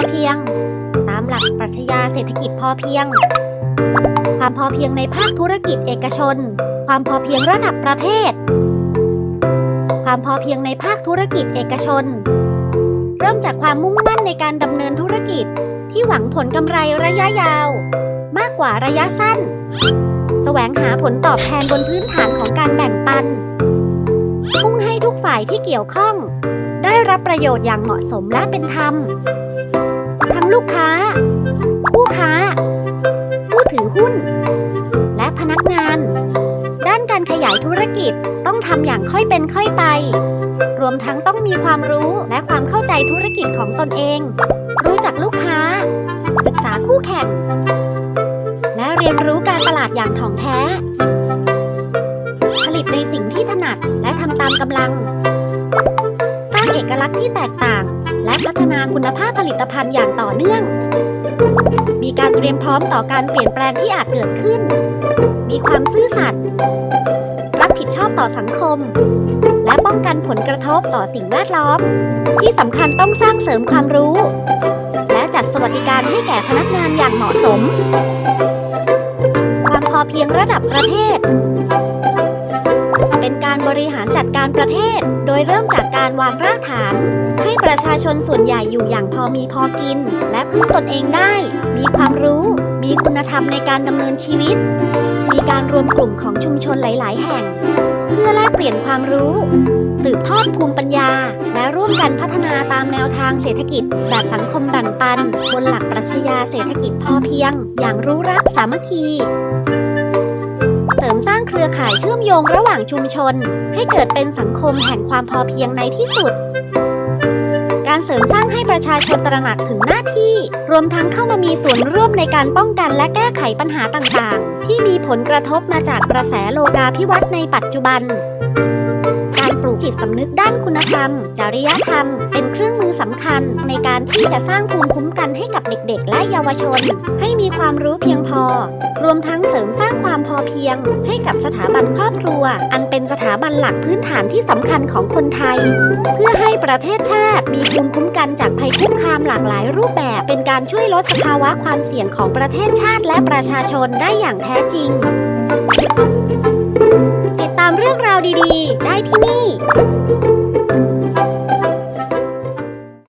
อเพียง ตามหลักปรัชญาเศรษฐกิจพอเพียง ความพอเพียงในภาคธุรกิจเอกชน ความพอเพียงระดับประเทศ ความพอเพียงในภาคธุรกิจเอกชน เริ่มจากความมุ่งมั่นในการดำเนินธุรกิจที่หวังผลกำไรระยะยาว มากกว่าระยะสั้น แสวงหาผลตอบแทนบนพื้นฐานของการแบ่งปันมุ่งให้ทุกฝ่ายที่เกี่ยวข้อง ได้รับประโยชน์อย่างเหมาะสมและเป็นธรรม ลูกค้า คู่ค้า ผู้ถือหุ้น และพนักงาน ด้านการขยายธุรกิจต้องทำอย่างค่อยเป็นค่อยไป รวมทั้งต้องมีความรู้และความเข้าใจธุรกิจของตนเอง รู้จักลูกค้า ศึกษาคู่แข่ง และเรียนรู้การตลาดอย่างถ่องแท้ ผลิตในสิ่งที่ถนัดและทำตามกำลัง เอกลักษณ์ที่แตกต่าง และพัฒนาคุณภาพผลิตภัณฑ์อย่างต่อเนื่อง มีการเตรียมพร้อมต่อการเปลี่ยนแปลงที่อาจเกิดขึ้น มีความซื่อสัตย์รับผิดชอบต่อสังคม และป้องกันผลกระทบต่อสิ่งแวดล้อม ที่สำคัญต้องสร้างเสริมความรู้ และจัดสวัสดิการให้แก่พนักงานอย่างเหมาะสม ความพอเพียงระดับประเทศ เป็นการบริหารจัดการประเทศ ดยเริ่มจากการวางรากฐาน ให้ประชาชนส่วนใหญ่อยู่อย่างพอมีพอกิน และพึ่งตนเองได้ มีความรู้ มีคุณธรรมในการดำเนินชีวิต มีการรวมกลุ่มของชุมชนหลาย ๆ แห่ง เพื่อแลกเปลี่ยนความรู้ สืบทอดภูมิปัญญา และร่วมกันพัฒนาตามแนวทางเศรษฐกิจ แบบสังคมแบ่งปัน บนหลักปรัชญาเศรษฐกิจพอเพียง อย่างรู้รักสามัคคี ริมสร้างเครือข่ายเชื่อมโยงระหว่างชุมชน ให้เกิดเป็นสังคมแห่งความพอเพียงในที่สุด การเสริมสร้างให้ประชาชนตระหนักถึงหน้าที่ รวมทั้งเข้ามามีส่วนร่วมในการป้องกันและแก้ไขปัญหาต่างๆ ที่มีผลกระทบมาจากกระแสโลกาภิวัตน์ในปัจจุบัน การปลูกจิตสำนึกด้านคุณธรรม จริยธรรม เป็นเครื่อง สำคัญในการที่จะสร้างภูมิคุ้มกันให้กับเด็กๆ และเยาวชน ให้มีความรู้เพียงพอ รวมทั้งเสริมสร้างความพอเพียง ให้กับสถาบันครอบครัว อันเป็นสถาบันหลักพื้นฐานที่สำคัญของคนไทย เพื่อให้ประเทศชาติมีภูมิคุ้มกันจากภัยคุกคามหลากหลายรูปแบบ เป็นการช่วยลดสภาวะความเสี่ยงของประเทศชาติและประชาชนได้อย่างแท้จริง ติดตามเรื่องราวดีๆ ได้ที่นี่